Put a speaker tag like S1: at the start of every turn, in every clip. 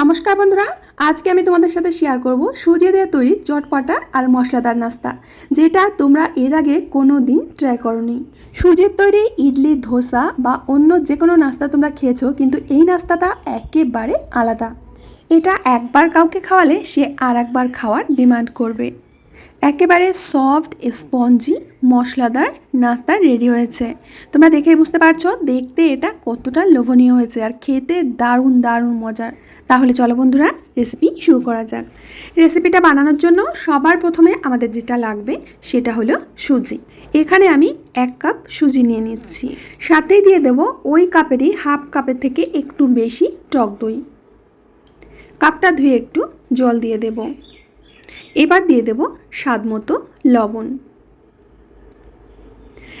S1: নমস্কার বন্ধুরা, আজকে আমি তোমাদের সাথে শেয়ার করব সুজি দিয়ে তৈরি চটপটা আর মশলাদার নাস্তা, যেটা তোমরা এর আগে কোনো দিন ট্রাই করনি। সুজির তৈরি ইডলি, ধোসা বা অন্য যে কোনো নাস্তা তোমরা খেয়েছো, কিন্তু এই নাস্তাটা একেবারে আলাদা। এটা একবার কাউকে খাওয়ালে সে আর একবার খাওয়ার ডিমান্ড করবে। একেবারে সফট স্পঞ্জি মশলাদার নাস্তা রেডি হয়েছে। তোমরা দেখেই বুঝতে পারছ, দেখতে এটা কতটা লোভনীয় হয়েছে, আর খেতে দারুণ দারুণ মজার। তাহলে চলো বন্ধুরা রেসিপি শুরু করা যাক। রেসিপিটা বানানোর জন্য সবার প্রথমে আমাদের যেটা লাগবে, সেটা হলো সুজি। এখানে আমি এক কাপ সুজি নিয়ে নিচ্ছি। সাথেই দিয়ে দেবো ওই কাপেরই হাফ কাপের থেকে একটু বেশি টক দই। কাপটা ধুয়ে একটু জল দিয়ে দেব। এবার দিয়ে দেব স্বাদ মতো লবণ।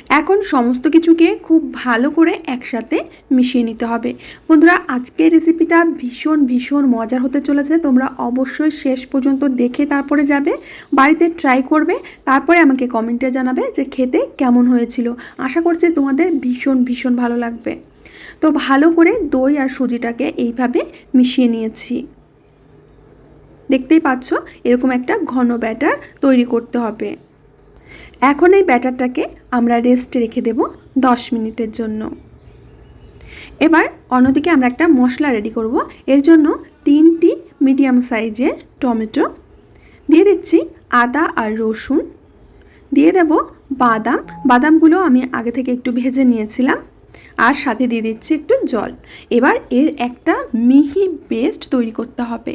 S1: এখন সমস্ত কিছুকে খুব ভালো করে একসাথে মিশিয়ে নিতে হবে। বন্ধুরা, আজকের রেসিপিটা ভীষণ ভীষণ মজার হতে চলেছে। তোমরা অবশ্যই শেষ পর্যন্ত দেখে তারপরে যাবে। বাড়িতে ট্রাই করবে। তারপরে আমাকে কমেন্টে জানাবে যে খেতে কেমন হয়েছিল। আশা করছি তোমাদের ভীষণ ভীষণ ভালো লাগবে। তো ভালো করে দই আর সুজিটাকে এইভাবে মিশিয়ে নিয়েছি। দেখতেই পাচ্ছ? এরকম একটা ঘন ব্যাটার তৈরি করতে হবে। এখন এই ব্যাটারটাকে আমরা রেস্টে রেখে দেব দশ মিনিটের জন্য। এবার অন্যদিকে আমরা একটা মশলা রেডি করব। এর জন্য তিনটি মিডিয়াম সাইজের টমেটো, দিয়ে দিচ্ছি আদা আর রসুন, দিয়ে দেব বাদাম। বাদামগুলো আমি আগে থেকে একটু ভেজে নিয়েছিলাম আর সাথে দিয়ে দিচ্ছি একটু জল। এবার এর একটা মিহি পেস্ট তৈরি করতে হবে।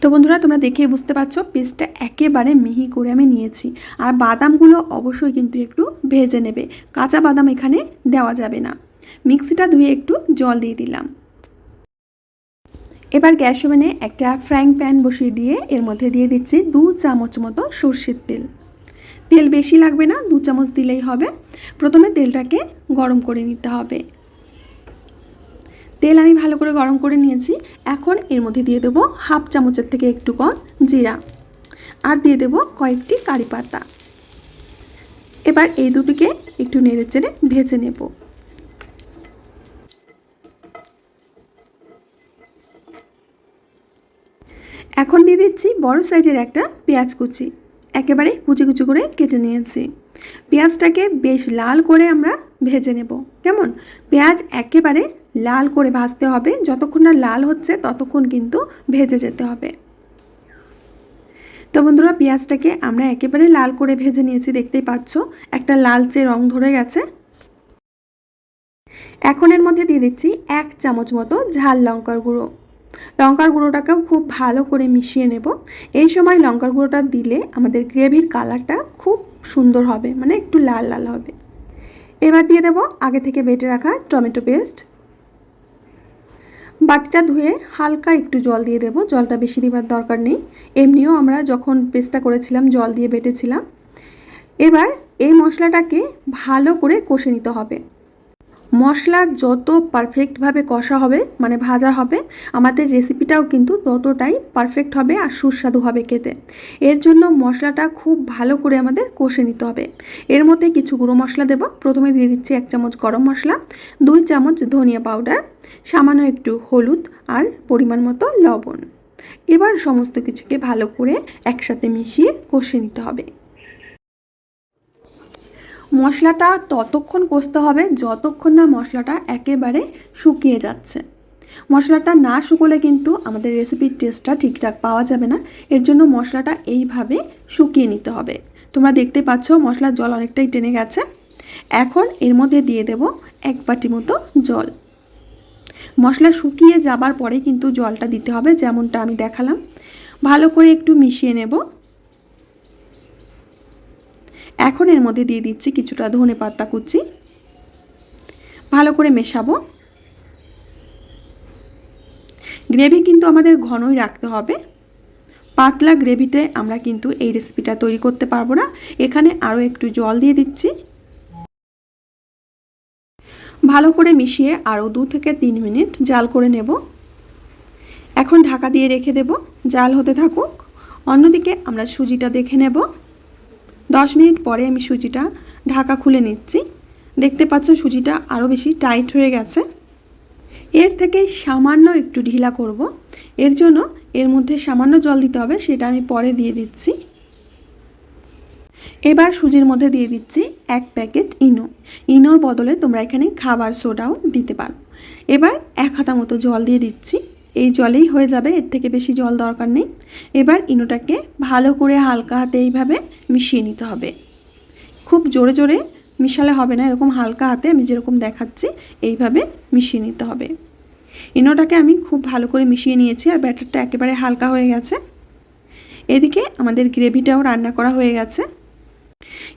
S1: তো বন্ধুরা, তোমরা দেখে বুঝতে পারছ, পেস্টটা একেবারে মিহি করে আমি নিয়েছি। আর বাদামগুলো অবশ্যই কিন্তু একটু ভেজে নেবে। কাঁচা বাদাম এখানে দেওয়া যাবে না। মিক্সিটা ধুয়ে একটু জল দিয়ে দিলাম। এবার গ্যাস ওভেনে একটা ফ্রাইং প্যান বসিয়ে দিয়ে এর মধ্যে দিয়ে দিচ্ছি দু চামচ মতো সর্ষের তেল। তেল বেশি লাগবে না, দু চামচ দিলেই হবে। প্রথমে তেলটাকে গরম করে নিতে হবে। তেল আমি ভালো করে গরম করে নিয়েছি। এখন এর মধ্যে দিয়ে দেবো হাফ চামচের থেকে একটু কম জিরা আর দিয়ে দেবো কয়েকটি কারি পাতা। এবার এই দুটিকে একটু নেড়ে চেড়ে ভেজে নেব। এখন দিয়ে দিচ্ছি বড় সাইজের একটা পেঁয়াজ কুচি। একেবারে কুচি কুচি করে কেটে নিয়েছি। পেঁয়াজটাকে বেশ লাল করে আমরা ভেজে নেব। কেমন? পেঁয়াজ একেবারে লাল করে ভাজতে হবে। যতক্ষণ না লাল হচ্ছে, ততক্ষণ কিন্তু ভেজে যেতে হবে। তো বন্ধুরা, পেঁয়াজটাকে আমরা একেবারে লাল করে ভেজে নিয়েছি, দেখতেই পাচ্ছ। একটা লালচে রং ধরে গেছে। এখন এর মধ্যে দিয়ে দিচ্ছি এক চামচ মতো ঝাল লঙ্কার গুঁড়ো। লঙ্কার গুঁড়োটাকেও খুব ভালো করে মিশিয়ে নেব। এই সময় লঙ্কার গুঁড়োটা দিলে আমাদের গ্রেভির কালারটা খুব সুন্দর হবে মানে একটু লাল লাল হবে। এবার দিয়ে দেব আগে থেকে বেটে রাখা টমেটো পেস্ট। বাটিটা ধুয়ে হালকা একটু জল দিয়ে দেব, জলটা বেশি দেবার দরকার নেই। এমনিও আমরা যখন পেস্টটা করেছিলাম, জল দিয়ে বেটেছিলাম। এবার এই মশলাটাকে ভালো করে কষে নিতে হবে। মশলার যত পারফেক্টভাবে কষা হবে মানে ভাজা হবে, আমাদের রেসিপিটাও কিন্তু ততটাই পারফেক্ট হবে আর সুস্বাদু হবে খেতে। এর জন্য মশলাটা খুব ভালো করে আমাদের কষে নিতে হবে। এর মধ্যে কিছু গুঁড়ো মশলা দেব। প্রথমে দিয়ে দিচ্ছি এক চামচ গরম মশলা, দুই চামচ ধনিয়া পাউডার, সামান্য একটু হলুদ আর পরিমাণ মতো লবণ। এবার সমস্ত কিছুকে ভালো করে একসাথে মিশিয়ে কষে নিতে হবে। মশলাটা ততক্ষণ কষতে হবে যতক্ষণ না মশলাটা একেবারে শুকিয়ে যাচ্ছে। মশলাটা না শুকোলে কিন্তু আমাদের রেসিপির টেস্টটা ঠিকঠাক পাওয়া যাবে না। এর জন্য মশলাটা এইভাবে শুকিয়ে নিতে হবে। তোমরা দেখতে পাচ্ছ মশলার জল অনেকটাই টেনে গেছে। এখন এর মধ্যে দিয়ে দেব এক বাটি মতো জল। মশলা শুকিয়ে যাবার পরে কিন্তু জলটা দিতে হবে যেমনটা আমি দেখালাম। ভালো করে একটু মিশিয়ে নেব। এখন এর মধ্যে দিয়ে দিচ্ছি কিছুটা ধনে পাতা কুচি। ভালো করে মেশাবো। গ্রেভি কিন্তু আমাদের ঘনই রাখতে হবে। পাতলা গ্রেভিতে আমরা কিন্তু এই রেসিপিটা তৈরি করতে পারব না। এখানে আরও একটু জল দিয়ে দিচ্ছি। ভালো করে মিশিয়ে আরও দু থেকে তিন মিনিট জাল করে নেব। এখন ঢাকা দিয়ে রেখে দেব। জাল হতে থাকুক। অন্যদিকে আমরা সুজিটা দেখে নেব। দশ মিনিট পরে আমি সুজিটা ঢাকা খুলে নিচ্ছি। দেখতে পাচ্ছ সুজিটা আরও বেশি টাইট হয়ে গেছে। এর থেকে সামান্য একটু ঢিলা করব। এর জন্য এর মধ্যে সামান্য জল দিতে হবে, সেটা আমি পরে দিয়ে দিচ্ছি। এবার সুজির মধ্যে দিয়ে দিচ্ছি এক প্যাকেট ইনো। ইনোর বদলে তোমরা এখানে খাবার সোডাও দিতে পারো। এবার এক হাতা মতো জল দিয়ে দিচ্ছি। এই জলেই হয়ে যাবে, এর থেকে বেশি জল দরকার নেই। এবার ইনোটাকে ভালো করে হালকা হাতে এইভাবে মিশিয়ে নিতে হবে। খুব জোরে জোরে মিশালে হবে না, এরকম হালকা হাতে আমি যেরকম দেখাচ্ছি, এইভাবে মিশিয়ে নিতে হবে। ইনোটাকে আমি খুব ভালো করে মিশিয়ে নিয়েছি আর ব্যাটারটা একেবারে হালকা হয়ে গেছে। এদিকে আমাদের গ্রেভিটাও রান্না করা হয়ে গেছে।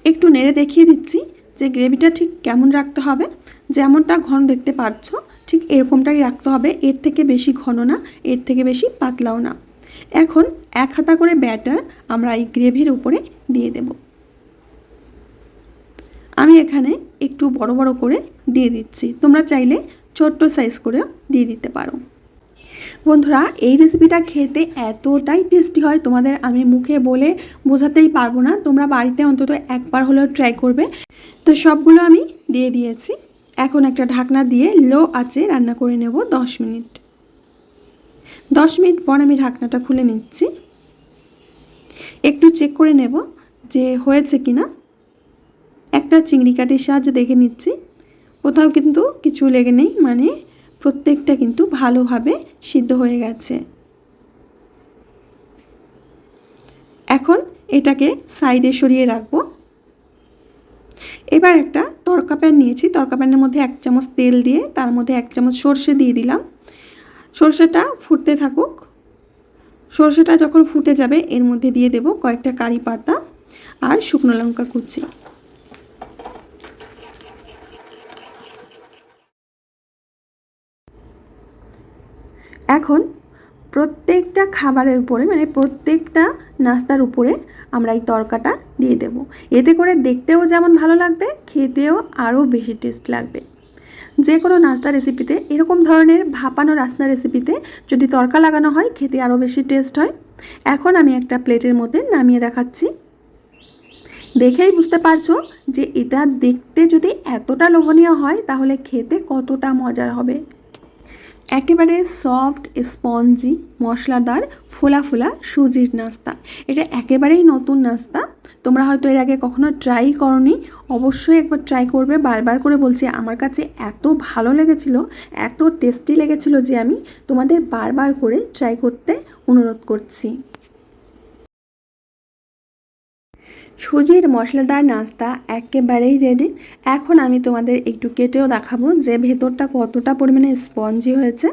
S1: একটু নেড়ে দেখিয়ে দিচ্ছি যে গ্রেভিটা ঠিক কেমন রাখতে হবে। যেমনটা ঘন দেখতে পাচ্ছ ঠিক এরকমটাই রাখতে হবে। এর থেকে বেশি ঘন না, এর থেকে বেশি পাতলাও না। এখন এক হাতা করে ব্যাটার আমরা এই গ্রেভির উপরে দিয়ে দেব। আমি এখানে একটু বড় বড় করে দিয়ে দিচ্ছি। তোমরা চাইলে ছোট্ট সাইজ করেও দিয়ে দিতে পারো। বন্ধুরা, এই রেসিপিটা খেতে এতটাই টেস্টি হয়, তোমাদের আমি মুখে বলে বোঝাতেই পারব না। তোমরা বাড়িতে অন্তত একবার হলেও ট্রাই করবে। তো সবগুলো আমি দিয়ে দিয়েছি। এখন একটা ঢাকনা দিয়ে লো আঁচে রান্না করে নেব দশ মিনিট। দশ মিনিট পর আমি ঢাকনাটা খুলে নিচ্ছি। একটু চেক করে নেব যে হয়েছে কি না একটা চিংড়ি কাঠের সাহায্যে দেখে নিচ্ছি। কোথাও কিন্তু কিছু লেগে নেই মানে প্রত্যেকটা কিন্তু ভালোভাবে সিদ্ধ হয়ে গেছে। এখন এটাকে সাইডে সরিয়ে রাখব। এবার একটা তরকা প্যান নিয়েছি। তরকা প্যানের মধ্যে এক চামচ তেল দিয়ে তার মধ্যে এক চামচ সর্ষে দিয়ে দিলাম। সর্ষেটা ফুটতে থাকুক। সর্ষেটা যখন ফুটে যাবে, এর মধ্যে দিয়ে দেব কয়েকটা কারি পাতা আর শুকনো লঙ্কা কুচি। এখন প্রত্যেকটা খাবারের উপরে মানে প্রত্যেকটা নাস্তার উপরে আমরা এই তরকাটা দিয়ে দেব। এতে করে দেখতেও যেমন ভালো লাগবে, খেতেও আরও বেশি টেস্ট লাগবে। যে কোনো নাস্তা রেসিপিতে এরকম ধরনের ভাপানো রাস্তা রেসিপিতে যদি তরকা লাগানো হয়, খেতে আরও বেশি টেস্ট হয়। এখন আমি একটা প্লেটের মধ্যে নামিয়ে দেখাচ্ছি। দেখেই বুঝতে পারছ যে এটা দেখতে যদি এতটা লোভনীয় হয়, তাহলে খেতে কতটা মজার হবে। একেবারে সফট, স্পঞ্জি, মশলাদার, ফোলা ফোলা সুজির নাস্তা। এটা একেবারেই নতুন নাস্তা। তোমরা হয়তো এর আগে কখনো ট্রাই করনি। অবশ্যই একবার ট্রাই করবে। বারবার করে বলছি, আমার কাছে এত ভালো লেগেছিল, এত টেস্টি লেগেছিল যে আমি তোমাদের বারবার করে ট্রাই করতে অনুরোধ করছি। সুজির মশলাদার নাস্তা একেবারেই রেডি এখন আমি তোমাদের একটু কেটেও দেখাবো যে ভেতরটা কতটা পরিমাণে স্পঞ্জি হয়েছে।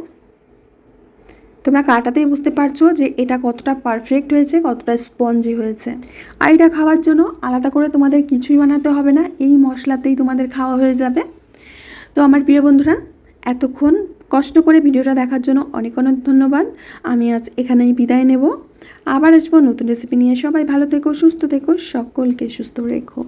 S1: তোমরা কাটাতেই বুঝতে পারছ যে এটা কতটা পারফেক্ট হয়েছে, কতটা স্পঞ্জি হয়েছে। আর এটা খাওয়ার জন্য আলাদা করে তোমাদের কিছুই বানাতে হবে না, এই মশলাতেই তোমাদের খাওয়া হয়ে যাবে। তো আমার প্রিয় বন্ধুরা, এতক্ষণ কষ্ট করে ভিডিওটা দেখার জন্য অনেক অনেক ধন্যবাদ। আমি আজ এখানেই বিদায় নেব। আবার আসব নতুন রেসিপি নিয়ে। সবাই ভালো থেকো, সুস্থ থেকো, সকলকে সুস্থ রেখো।